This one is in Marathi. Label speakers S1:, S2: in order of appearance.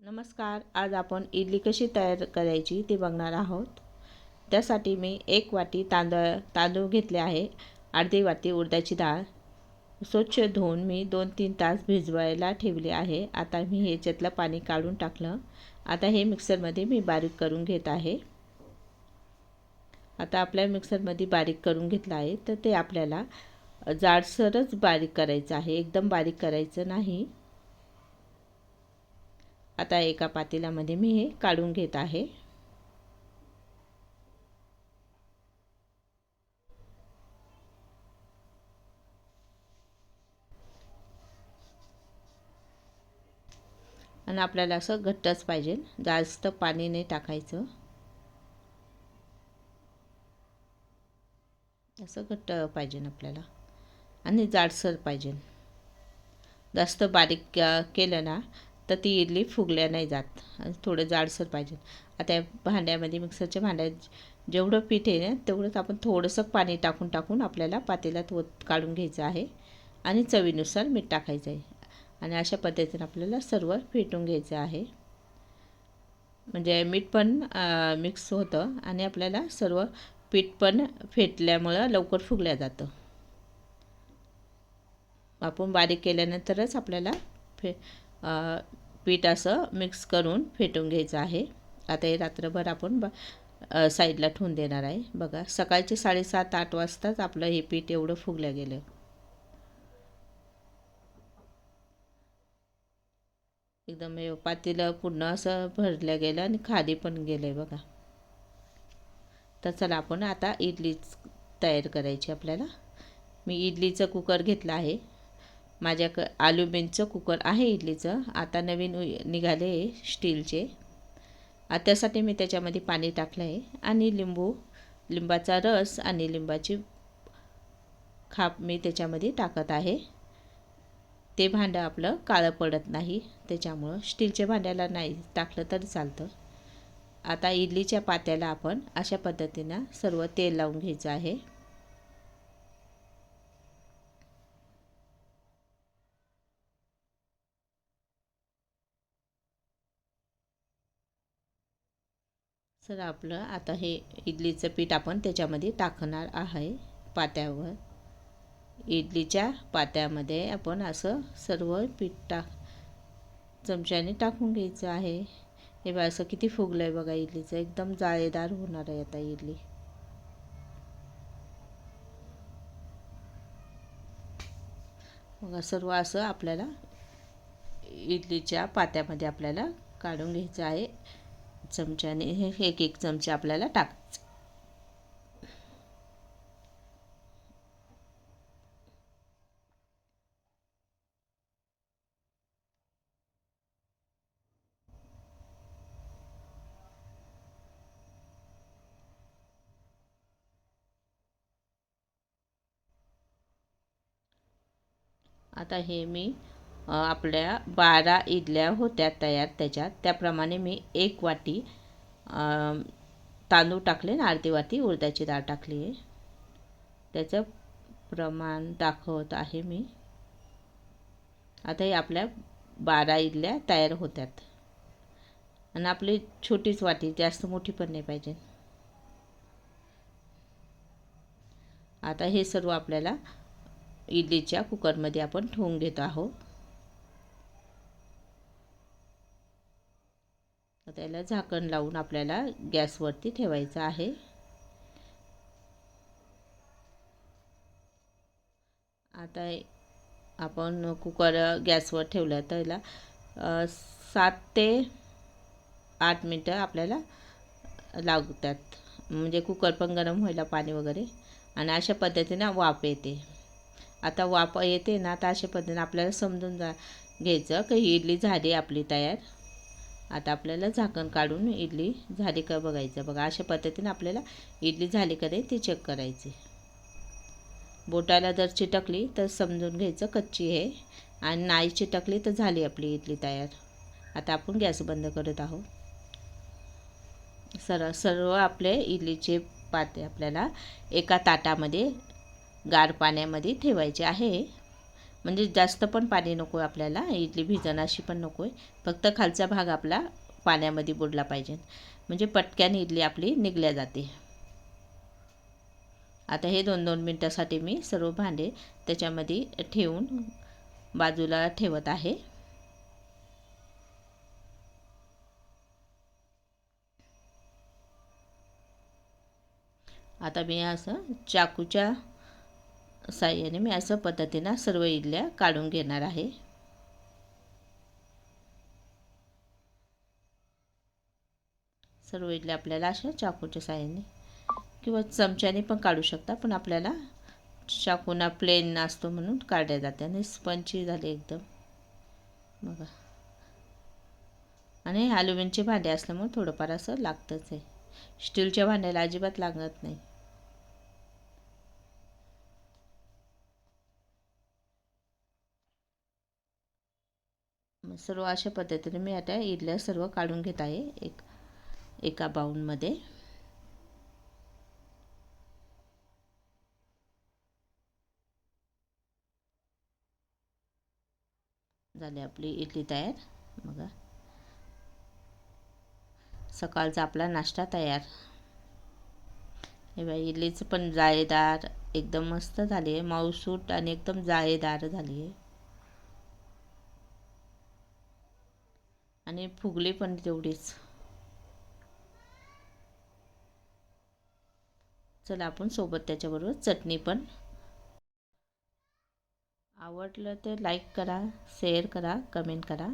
S1: नमस्कार आज आपण इडली कशी तयार करायची ते बघणार आहोत. त्यासाठी मी एक वाटी तांदळ तांदूळ घेतले आहे अर्धी वाटी उडदाची डाळ. स्वच्छ धुवून मी दोन तीन तास भिजवायला ठेवले आहे. आता मी ह्याच्यातलं पाणी काढून टाकलं. आता हे मिक्सरमध्ये मी बारीक करून घेत आहे. आता आपल्या मिक्सरमध्ये बारीक करून घेतलं आहे तर ते आपल्याला जाडसरच बारीक करायचं आहे. एकदम बारीक करायचं नाही. आता एका पातेल्यामध्ये मी हे काढून घेत आहे. आणि आपल्याला असं घट्टच पाहिजे. जास्त पाणी नाही टाकायचं. असं घट्ट पाहिजे आपल्याला. आणि जाडसर पाहिजे. जास्त बारीक केलं ना तर ती इडली फुगल्या नाही जात. थोडं जाडसर पाहिजे. आता या भांड्यामध्ये मिक्सरच्या भांड्यात जेवढं पीठ आहे ना तेवढंच आपण थोडंसं पाणी टाकून टाकून आपल्याला पातेल्यात ओत काढून घ्यायचं आहे. आणि चवीनुसार मीठ टाकायचं आहे. आणि अशा पद्धतीने आपल्याला सर्व फेटून घ्यायचं आहे. म्हणजे मीठ पण मिक्स होतं आणि आपल्याला सर्व पीठ पण फेटल्यामुळं लवकर फुगल्या जातं. आपण बारीक केल्यानंतरच आपल्याला फे पीठ असं मिक्स करून फेटून घ्यायचं आहे. आता हे रात्रभर आपण ब साईडला ठेवून देणार आहे. बघा सकाळचे साडेसात आठ वाजताच आपलं हे पीठ एवढं फुगलं गेलं. एकदम पातेलं पूर्ण असं भरलं गेलं आणि खाली पण गेलं आहे बघा. तर चला आपण आता इडली तयार करायची आपल्याला. मी इडलीचं कुकर घेतलं आहे. माझ्याक आलुमिनचं कुकर आहे इडलीचं. आता नवीन निघाले स्टीलचे. त्यासाठी मी त्याच्यामध्ये पाणी टाकलं आहे आणि लिंबू लिंबाचा रस आणि लिंबाची खाप मी त्याच्यामध्ये टाकत आहे. ते भांडं आपलं काळं पडत नाही त्याच्यामुळं स्टीलच्या भांड्याला नाही टाकलं तरी चालतं. आता इडलीच्या पात्याला आपण अशा पद्धतीनं सर्व तेल लावून घ्यायचं आहे. सर आपलं आता हे इडलीचं पीठ आपण त्याच्यामध्ये टाकणार आहे पात्यावर. इडलीच्या पात्यामध्ये आपण असं सर्व पीठ टाक चमच्याने टाकून घ्यायचं आहे. हे बघा असं किती फुगलं आहे बघा इडलीचं. एकदम जाळेदार होणार आहे आता इडली. बघा सर्व असं आपल्याला इडलीच्या पात्यामध्ये आपल्याला काढून घ्यायचं आहे. चमच्याने हे एक एक चमचे आपल्याला टाकायचं आता हे मी आपल्या बारा इडल्या होत्या तयार त्याच्यात. त्याप्रमाणे मी एक वाटी तांदूळ टाकले आणि अर्धी वाटी उडदाची डाळ टाकली आहे. त्याचं प्रमाण दाखवत आहे मी. आता हे आपल्या बारा इडल्या तयार होत्यात. आणि आपली छोटीच वाटी जास्त मोठी पण नाही पाहिजे. आता हे सर्व आपल्याला इडलीच्या कुकरमध्ये आपण ठेवून घेत आहोत. त्याला झाकण लावून आपल्याला गॅसवरती ठेवायचं आहे. आता आपण कुकर गॅसवर ठेवलं तर याला सात ते आठ मिनटं आपल्याला लागतात. म्हणजे कुकर पण गरम व्हायला पाणी वगैरे. आणि अशा पद्धतीनं वाफ येते. आता वाफ येते ना तर अशा पद्धतीने आपल्याला समजून जा घ्यायचं की इडली झाली आपली तयार. आता आपल्याला झाकण काढून इडली झाली का बघायचं. बघा अशा पद्धतीने आपल्याला इडली झाली का नाही ती चेक करायची. बोटाला जर चिटकली तर समजून घ्यायचं कच्ची आहे आणि नाही चिटकली तर झाली आपली इडली तयार. आता आपण गॅस बंद करत आहोत. सर सर्व आपले इडलीचे पाते आपल्याला एका ताटामध्ये गार पाण्यामध्ये ठेवायचे आहे. म्हणजे जास्त पण पाणी नको आहे आपल्याला इडली भिजनाशी पण नको आहे फक्त खालचा भाग आपला पाण्यामध्ये बुडला पाहिजे. म्हणजे पटक्याने इडली आपली निघल्या जाते. आता हे दोन दोन मिनटासाठी मी सर्व भांडे त्याच्यामध्ये ठेवून बाजूला ठेवत आहे. आता मी असं चाकूच्या साह्याने मी असं पद्धतीनं सर्व इडल्या काढून घेणार आहे. सर्व इडल्या आपल्याला अशा चाकूच्या साह्याने किंवा चमच्याने पण काढू शकता पण आपल्याला चाकूना प्लेन असतो म्हणून काढल्या जाते आणि स्पंची झाली एकदम. बघा. आणि ॲल्युमिनचे भांडे असल्यामुळे थोडंफार असं लागतंच आहे. स्टीलच्या भांड्याला अजिबात लागत नाही. सर्व अशा पद्धतीने मी आता इडल्या सर्व काढून घेत आहे एक एका बाऊलमध्ये झाली आपली इडली तयार. बघा. सकाळचा आपला नाश्ता तयार. हे बघा इडलीचं पण जाळेदार एकदम मस्त झाली आहे. माऊसूट आणि एकदम जाळेदार झाली आहे. आणि फुगले पण तेवढीच. चला आपण सोबत त्याच्याबरोबर चटणी पण. आवडलं तर लाईक करा शेअर करा कमेंट करा.